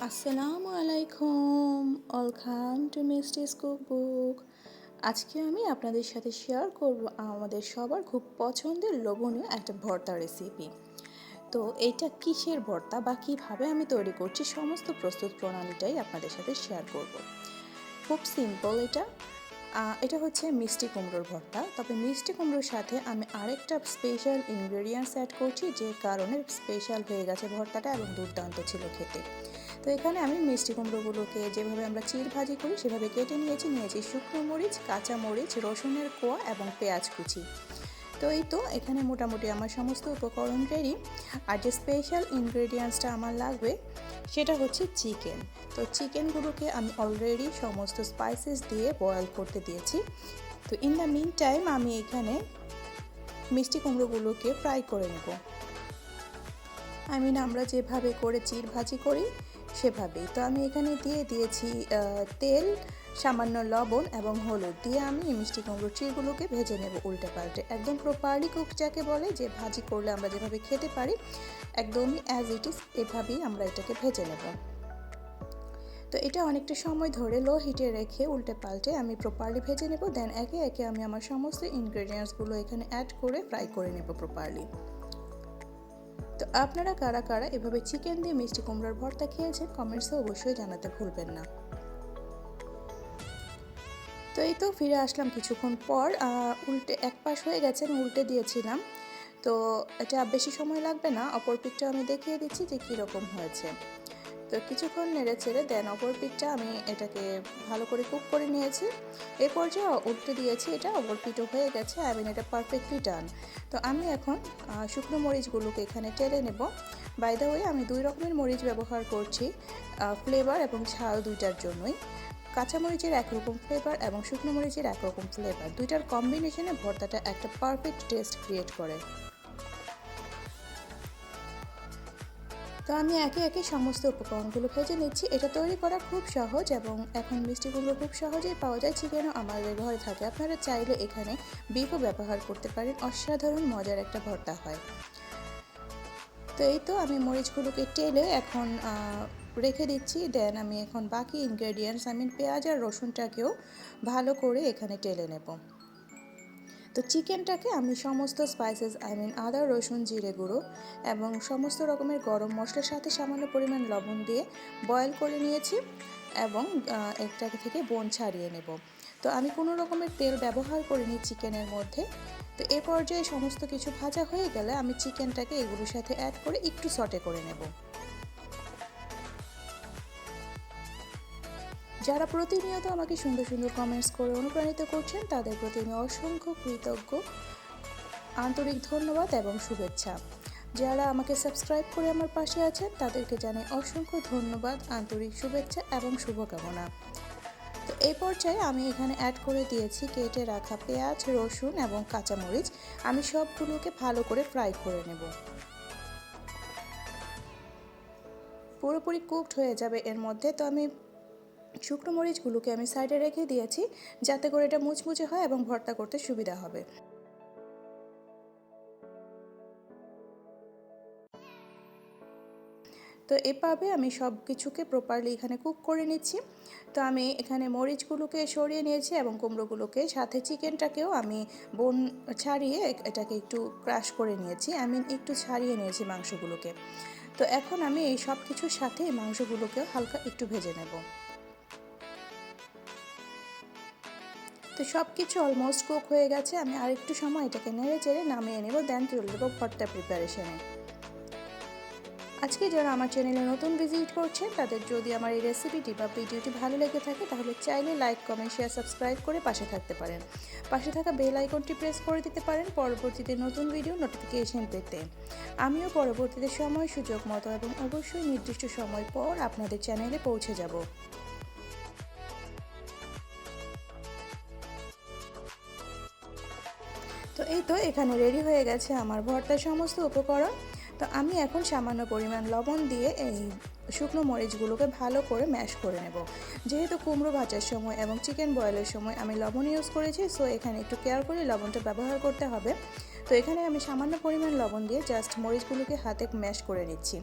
আসসালামু আলাইকুম। Welcome to Misti's cook book আজকে আমি আপনাদের সাথে শেয়ার করব আমাদের সবার খুব পছন্দের লোভনীয় একটা ভর্তা রেসিপি তো এটা কিসের ভর্তা বা কীভাবে আমি তৈরি করছি সমস্ত প্রস্তুত প্রণালীটাই আপনাদের সাথে শেয়ার করব। খুব সিম্পল এটা। এটা হচ্ছে মিষ্টি কুমড়োর ভর্তা। তবে মিষ্টি কুমড়োর সাথে আমি আরেকটা স্পেশাল ইনগ্রেডিয়েন্টস অ্যাড করছি যে কারণে স্পেশাল হয়ে গেছে ভর্তাটা এবং দুর্দান্ত ছিল খেতে। তো এখানে আমি মিষ্টি কুমড়োগুলোকে যেভাবে আমরা চির ভাজি করি, সেভাবে কেটে নিয়েছি। নিয়েছি শুকনো মরিচ, কাঁচা মরিচ, রসুনের কোয়া এবং পেঁয়াজ কুচি। তো এই তো, এখানে মোটামুটি আমার সমস্ত উপকরণ রেডি আর যে স্পেশাল ইনগ্রেডিয়েন্টসটা আমার লাগবে, সেটা হচ্ছে চিকেন তো চিকেনগুলোকে আমি অলরেডি সমস্ত স্পাইসেস দিয়ে বয়েল করতে দিয়েছি। তো ইন দ্য মিন টাইম আমি এখানে মিষ্টি কুমড়োগুলোকে ফ্রাই করে নেব। আই মিন আমরা যেভাবে করে চির ভাজি করি সেভাবেই তো আমি এখানে দিয়ে দিয়েছি তেল, সামান্য লবণ এবং হলুদ। দিয়ে আমি মিষ্টি কুমড়োর চিরগুলোকে ভেজে নেব উল্টে পাল্টে। একদম প্রপারলি কুক যাকে বলে যে ভাজি করলে আমরা যেভাবে খেতে পারি, একদমই অ্যাজ ইট ইজ এভাবেই আমরা এটাকে ভেজে নেব। তো এটা অনেকটা সময় ধরে লো হিটে রেখে উল্টে পাল্টে আমি প্রপারলি ভেজে নেব। দেন একে একে আমি আমার সমস্ত ইনগ্রেডিয়েন্টসগুলো এখানে অ্যাড করে ফ্রাই করে নেব প্রপারলি তো আপনারা কারা কারা এভাবে চিকেন দিয়ে মিষ্টি কুমড়ার ভর্তা খেয়েছেন কমেন্টসে অবশ্যই জানাতে ভুলবেন না। তো এই তো ফিরে আসলাম কিছুক্ষণ পর উল্টে এক পাশ হয়ে গেছে, আমি উল্টে দিয়েছিলাম। তো এটা বেশি সময় লাগবে না, অপর পিঠটা আমি দেখিয়ে দিচ্ছি যে কীরকম হয়েছে। তো কিছুক্ষণ নেড়ে ছেড়ে দেন অপর পিঠটা। আমি এটাকে ভালো করে কুক করে নিয়েছি। এই পর্যায়ে উল্টে দিয়েছি এটা। অপর পিঠও হয়ে গেছে। আই মিন এটা পারফেক্টলি ডান তো আমি এখন শুকনো মরিচগুলোকে এখানে টেলে নেব। বাই দ্য ওয়ে আমি দুই রকমের মরিচ ব্যবহার করছি ফ্লেভার এবং ঝাল দুইটার জন্যই। কাঁচা মরিচের একরকম ফ্লেভার এবং শুকনো মরিচের একরকম ফ্লেভার দুইটার কম্বিনেশনে ভর্তাটা একটা পারফেক্ট টেস্ট ক্রিয়েট করে। তো আমি একে একে সমস্ত উপকরণগুলো ভেজে নিচ্ছি। এটা তৈরি করা খুব সহজ এবং এখন মিষ্টিগুলো খুব সহজেই পাওয়া যায়। চিকেনও আমাদের ঘরে থাকে। আপনারা চাইলে এখানে বিফও ব্যবহার করতে পারেন। অসাধারণ মজার একটা ভর্তা হয়। তো এই তো আমি মরিচগুলোকে টেলে এখন রেখে দিচ্ছি। দেন আমি এখন বাকি ইনগ্রেডিয়েন্টস আমি পেঁয়াজ আর রসুনটাকেও ভালো করে এখানে টেলে নেব। তো চিকেনটাকে আমি সমস্ত স্পাইসেস আই মিন আদা রসুন জিরে গুঁড়ো এবং সমস্ত রকমের গরম মশলার সাথে সামান্য পরিমাণ লবণ দিয়ে বয়েল করে নিয়েছি এবং আহ, একটাকে থেকে বোন ছাড়িয়ে নেব। তো আমি কোনো রকমের তেল ব্যবহার করিনি চিকেনের মধ্যে। তো এ পর্যায়ে সমস্ত কিছু ভাজা হয়ে গেলে আমি চিকেনটাকে এগুলোর সাথে অ্যাড করে একটু সটে করে নেব। যারা প্রতিনিয়ত আমাকে সুন্দর সুন্দর কমেন্টস করে অনুপ্রাণিত করছেন, তাদের প্রতি আমি অসংখ্য কৃতজ্ঞ, আন্তরিক ধন্যবাদ এবং শুভেচ্ছা। যারা আমাকে সাবস্ক্রাইব করে আমার পাশে আছেন, তাদেরকে জানাই অসংখ্য ধন্যবাদ, আন্তরিক শুভেচ্ছা এবং শুভকামনা। তো এই পর্যায়ে আমি এখানে অ্যাড করে দিয়েছি কেটে রাখা পেঁয়াজ, রসুন এবং কাঁচামরিচ। আমি সবগুলোকে ভালো করে ফ্রাই করে নেব। পুরোপুরি কুকড হয়ে যাবে এর মধ্যে। তো আমি শুকনো মরিচগুলোকে আমি সাইডে রেখে দিয়েছি, যাতে করে এটা মুচমুচে হয় এবং ভর্তা করতে সুবিধা হবে। তো এভাবে আমি সব কিছুকে প্রপারলি এখানে কুক করে নিচ্ছি। তো আমি এখানে মরিচগুলোকে সরিয়ে নিয়েছি এবং কুমড়োগুলোকে সাথে চিকেনটাকেও আমি বোন ছাড়িয়ে এটাকে একটু ক্রাশ করে নিয়েছি আই মিন একটু ছাড়িয়ে নিয়েছি মাংসগুলোকে। তো এখন আমি এই সব কিছুর সাথে মাংসগুলোকেও হালকা একটু ভেজে নেব। তো সব কিছু অলমোস্ট কুক হয়ে গেছে। আমি আরেকটু সময় এটাকে নেড়ে চেড়ে নামিয়ে নেব দেন চলে দেবো ভর্তা প্রিপারেশনে আজকে যারা আমার চ্যানেলে নতুন ভিজিট করছেন, তাদের যদি আমার এই রেসিপিটি বা ভিডিওটি ভালো লেগে থাকে, তাহলে চাইলে লাইক কমেন্ট শেয়ার সাবস্ক্রাইব করে পাশে থাকতে পারেন। পাশে থাকা বেল আইকনটি প্রেস করে দিতে পারেন, পরবর্তীতে নতুন ভিডিও নোটিফিকেশন পেতে। আমিও পরবর্তীতে সময়, সুযোগ, মতো এবং অবশ্যই নির্দিষ্ট সময় পর আপনাদের চ্যানেলে পৌঁছে যাব। এই তো এখানে রেডি হয়ে গেছে আমার ভর্তার সমস্ত উপকরণ। তো আমি এখন সামান্য পরিমাণ লবণ দিয়ে এই শুকনো মরিচগুলোকে ভালো করে ম্যাশ করে নেব। যেহেতু কুমড়ো ভাজার সময় এবং চিকেন বয়েলের সময় আমি লবণ ইউজ করেছি সো এখানে একটু কেয়ার করে লবণটা ব্যবহার করতে হবে। তো এখানে আমি সামান্য পরিমাণ লবণ দিয়ে জাস্ট মরিচগুলোকে হাতে ম্যাশ করে নিচ্ছি।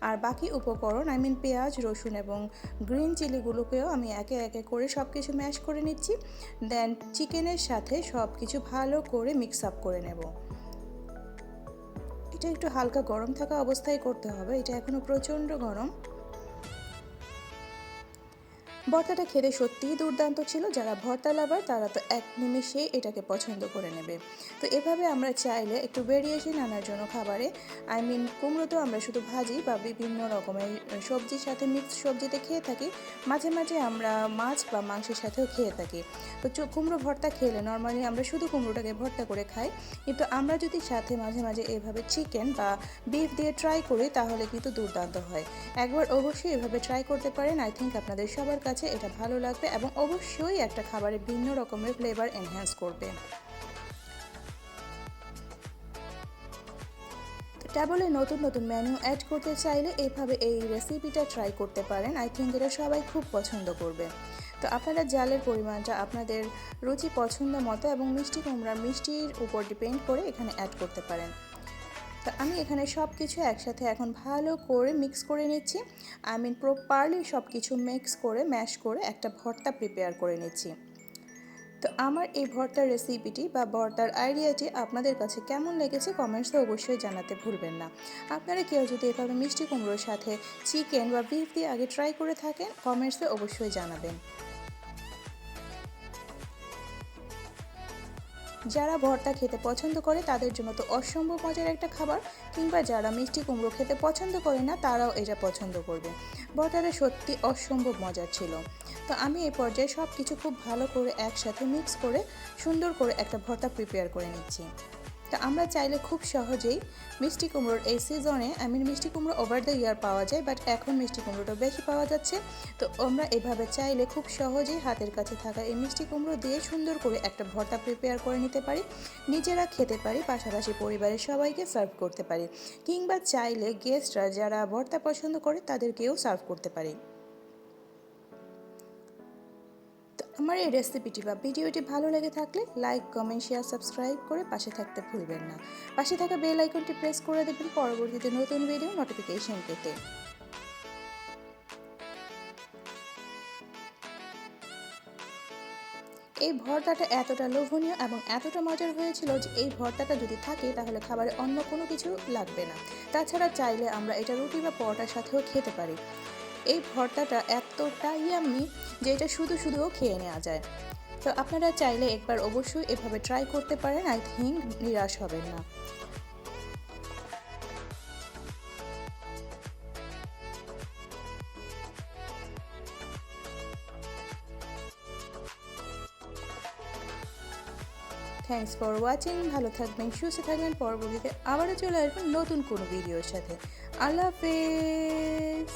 আর বাকি উপকরণ আই মিন পেঁয়াজ, রসুন এবং গ্রিন চিলিগুলোকেও আমি একে একে করে সব কিছু ম্যাশ করে নিচ্ছি। দেন চিকেনের সাথে সব কিছু ভালো করে মিক্স আপ করে নেব। এটা একটু হালকা গরম থাকা অবস্থায় করতে হবে। এটা এখনও প্রচণ্ড গরম। ভর্তাটা খেতে সত্যিই দুর্দান্ত ছিল। যারা ভর্তা লাভার, তারা তো এক নিমিষে এটাকে পছন্দ করে নেবে। তো এভাবে আমরা চাইলে একটু ভেরিয়েশন আনার জন্য খাবারে আই মিন কুমড়ো তো আমরা শুধু ভাজি বা বিভিন্ন রকমের সবজির সাথে মিক্স সবজিতে খেয়ে থাকি। মাঝে মাঝে আমরা মাছ বা মাংসের সাথেও খেয়ে থাকি। তো কুমড়ো ভর্তা খেলে নর্মালি আমরা শুধু কুমড়োটাকে ভর্তা করে খাই। কিন্তু আমরা যদি সাথে মাঝে মাঝে এভাবে চিকেন বা বিফ দিয়ে ট্রাই করি, তাহলে কিন্তু দুর্দান্ত হয়। একবার অবশ্যই এভাবে ট্রাই করতে পারেন। আই থিঙ্ক আপনাদের সবার কাছে এটা ভালো লাগবে এবং অবশ্যই একটা খাবারে ভিন্ন রকমের ফ্লেভার এনহ্যান্স করবে। ট্যাবলে নতুন নতুন মেনু অ্যাড করতে চাইলে এইভাবে এই রেসিপিটা ট্রাই করতে পারেন। আই থিঙ্ক এটা সবাই খুব পছন্দ করবে। তো আপনারা জালের পরিমাণটা আপনাদের রুচি পছন্দ মতো এবং মিষ্টি কুমড়ার মিষ্টির উপর ডিপেন্ড করে এখানে অ্যাড করতে পারেন। তো আমি এখানে সব কিছু একসাথে এখন ভালো করে মিক্স করে নিচ্ছি। আই মিন প্রপারলি সব কিছু মিক্স করে ম্যাশ করে একটা ভর্তা প্রিপেয়ার করে নিচ্ছি। তো আমার এই ভর্তার রেসিপিটি বা ভর্তার আইডিয়াটি আপনাদের কাছে কেমন লেগেছে কমেন্টসে অবশ্যই জানাতে ভুলবেন না। আপনারা কেউ যদি এভাবে মিষ্টি কুমড়োর সাথে চিকেন বা বিফ দিয়ে আগে ট্রাই করে থাকেন কমেন্টসে অবশ্যই জানাবেন। যারা ভর্তা খেতে পছন্দ করে, তাদের জন্য তো অসম্ভব মজার একটা খাবার। কিংবা যারা মিষ্টি কুমড়ো খেতে পছন্দ করে না, তারাও এটা পছন্দ করবে। ভর্তাটা সত্যি অসম্ভব মজার ছিল। তো আমি এই পর্যায়ে সব কিছু খুব ভালো করে একসাথে মিক্স করে, সুন্দর করে একটা ভর্তা প্রিপেয়ার করে নিচ্ছি। তো আমরা চাইলে খুব সহজেই মিষ্টি কুমড়োর এই সিজনে আই মিন মিষ্টি কুমড়ো ওভার দ্য ইয়ার পাওয়া যায় বাট এখন মিষ্টি কুমড়োটা বেশি পাওয়া যাচ্ছে। তো আমরা এভাবে চাইলে খুব সহজেই হাতের কাছে থাকা এই মিষ্টি কুমড়ো দিয়ে সুন্দর করে একটা ভর্তা প্রিপেয়ার করে নিতে পারি। নিজেরা খেতে পারি, পাশাপাশি পরিবারের সবাইকে সার্ভ করতে পারি। কিংবা চাইলে গেস্টরা যারা ভর্তা পছন্দ করে, তাদেরকেও সার্ভ করতে পারি। আমার এই রেসিপিটি বা ভিডিওটি ভালো লেগে থাকলে লাইক কমেন্ট শেয়ার সাবস্ক্রাইব করে পাশে থাকতে ভুলবেন না। পাশে থাকা বেল আইকনটি প্রেস করে দেবেন পরবর্তীতে নতুন ভিডিও নোটিফিকেশন পেতে। এই ভর্তাটা এতটা লোভনীয় এবং এতটা মজার হয়েছিল যে এই ভর্তাটা যদি থাকে তাহলে খাবারে অন্য কোনো কিছু লাগবে না। তাছাড়া চাইলে আমরা এটা রুটি বা পরোটার সাথেও খেতে পারি। এই ভর্তাটা এতটাই আমি যে এটা শুধু শুধুও খেয়ে নেওয়া যায়। তো আপনারা চাইলে একবার অবশ্যই এভাবে ট্রাই করতে পারেন আই থিঙ্ক নিরাশ হবেন না। থ্যাংকস ফর ওয়াচিং ভালো থাকবেন, সুস্থ থাকবেন, পরবর্তীতে আবারও চলে আসবেন নতুন কোনো ভিডিওর সাথে। আল্লাহ হাফেজ!